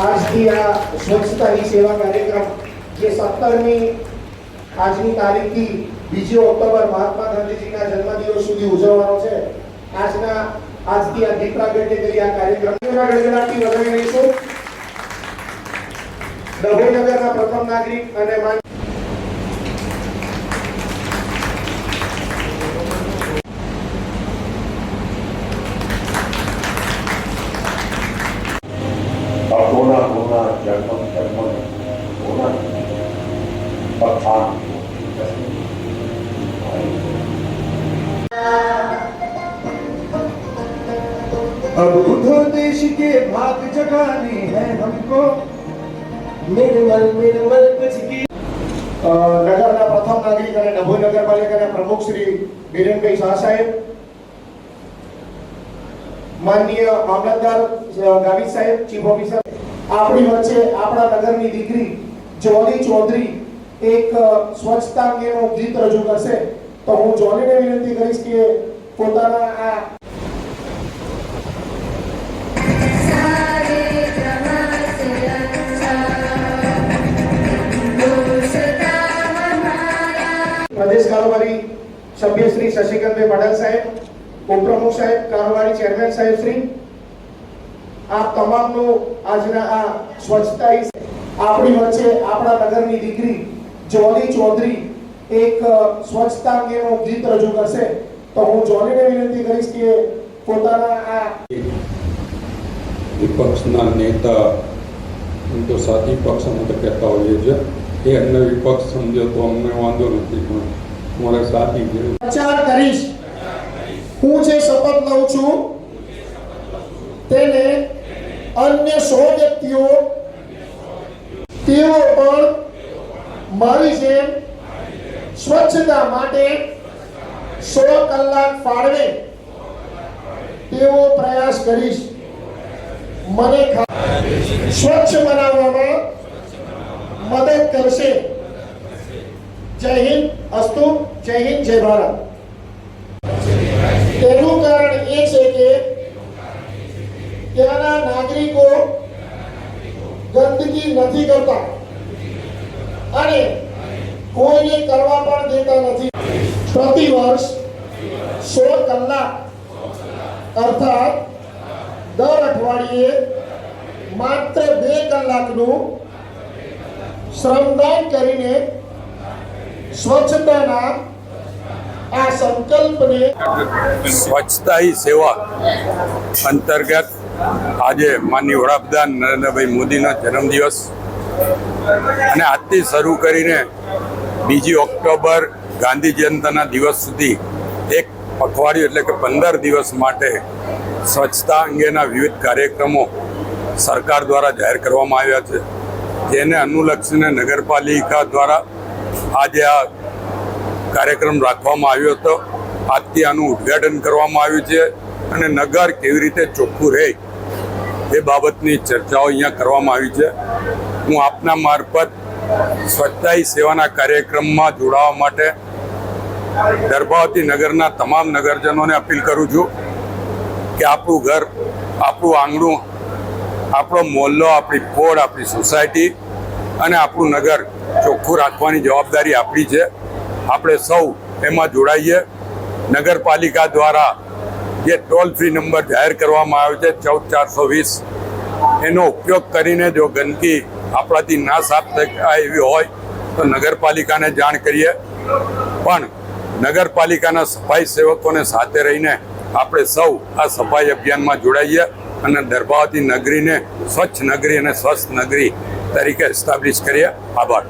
આજથી આ સ્વચ્છતા હી સેવા કાર્યક્રમ, જે સત્તરમી આજની તારીખથી બીજી ઓક્ટોબર મહાત્મા ગાંધીજીના જન્મદિવસ સુધી ઉજવવાનો છે. આજના, આજથી આ દીપ પ્રાગટ્ય કરી આ કાર્યક્રમના ગણગણાટથી વધારી લઈશું. ડભોઈનગરના પ્રથમ નાગરિક અને अब उठो देश के भाग जगाने हैं हमको निर्मल निर्मल कुछ की અ, નગરના પ્રથમ નાગરિક અને ડભોઈ નગરપાલિકાના પ્રમુખ શ્રી બિરેનભાઈ શાહ સાહેબ માનનીય મામલતદાર અ, ગાવિત સાહેબ ચીફ ઓફિસર આપણી વચ્ચે આપણા નગરની દીકરી જોલી ચૌધરી એક સ્વચ્છતા અંગેનો ગીત રજૂ કરશે. તો હું જોનીને વિનંતી કરીશ કે પોતાના આ પ્રદેશ કારોબારી સભ્ય શ્રી શશિકાંતભાઈ પટેલ સાહેબ, ઉપપ્રમુખ સાહેબ, કારોબારી ચેરમેન સાહેબ શ્રી, આપ તમામનો આજના આ સ્વચ્છતા આપણી વચ્ચે આપણા નગરની દીકરી જોલી ચૌધરી એક સ્વચ્છતા અંગેનું ગીત રજૂ કરશે. તો હું જોલીને વિનંતી કરીશ કે પોતાના આ વિપક્ષના નેતા એમ તો સાથી પક્ષ અમે તો કહેતા હોઈએ છીએ એ અમને વિપક્ષ સમજો તો અમને વાંધો નથી પણ મારે સાથી પ્રચાર કરીશ. હું જે શપથ લઉં છું તેને અન્ય સો વ્યક્તિઓ તેઓ પણ મારી જેમ સ્વચ્છતા માટે સો કલાક ફાળવે તેવો પ્રયાસ કરીશ. મને સ્વચ્છ બનાવવામાં મદદ કરશે. જય હિન્દ, અસ્તુ, જય હિન્દ, જય ભારત. તેનું કારણ એ છે કે ત્યાંના નાગરિકો ગંદકી નથી કરતા. અને કોઈને કરવા પણ દેતા નથી. પ્રતિ વર્ષ સો કલાક અર્થાત દર અઠવાડિયે માત્ર બે કલાકનું શ્રમદાન કરીને સ્વચ્છતાના આ સંકલ્પને સ્વચ્છતા હી સેવા અંતર્ગત આજે માનનીય વડાપ્રધાન નરેન્દ્રભાઈ મોદીનો જન્મદિવસ. અને આજથી શરૂ કરીને બીજી ઓક્ટોબર ગાંધી જયંતિના દિવસ સુધી એક પખવાડિયું એટલે કે પંદર દિવસ માટે સ્વચ્છતા અંગેના વિવિધ કાર્યક્રમો સરકાર દ્વારા જાહેર કરવામાં આવ્યા છે. જેને અનુલક્ષીને નગરપાલિકા દ્વારા આજે આ કાર્યક્રમ રાખવામાં આવ્યો હતો. આજથી આનું ઉદ્ઘાટન કરવામાં આવ્યું છે અને નગર કેવી રીતે ચોખ્ખું રહે એ બાબતની ચર્ચાઓ અહીંયા કરવામાં આવી છે. આપના મારફત સ્વચ્છતા સેવાના કાર્યક્રમમાં જોડાવા માટે દર્ભાવતી નગરના તમામ નગરજનોને અપીલ કરું છું કે આપણું ઘર, આપણું આંગણું, આપણો મોહલ્લો આપણી પોળ આપણી સોસાયટી અને આપણું નગર ચોખ્ખું રાખવાની જવાબદારી આપણી છે. આપણે સૌ એમાં જોડાઈએ. નગરપાલિકા દ્વારા જે ટોલ ફ્રી નંબર જાહેર કરવામાં આવ્યો છે, ચૌદ ચારસો વીસ, એનો ઉપયોગ કરીને જો ગંદકી આપણાથી ના સાફ થાય એવી હોય તો નગરપાલિકાને જાણ કરીએ. પણ નગરપાલિકાના સફાઈ સેવકોને સાથે રહીને આપણે સૌ આ સફાઈ અભિયાનમાં જોડાઈએ અને દરબાવતી નગરીને સ્વચ્છ નગરી અને સ્વસ્થ નગરી તરીકે એસ્ટાબ્લિશ કરીએ. આભાર.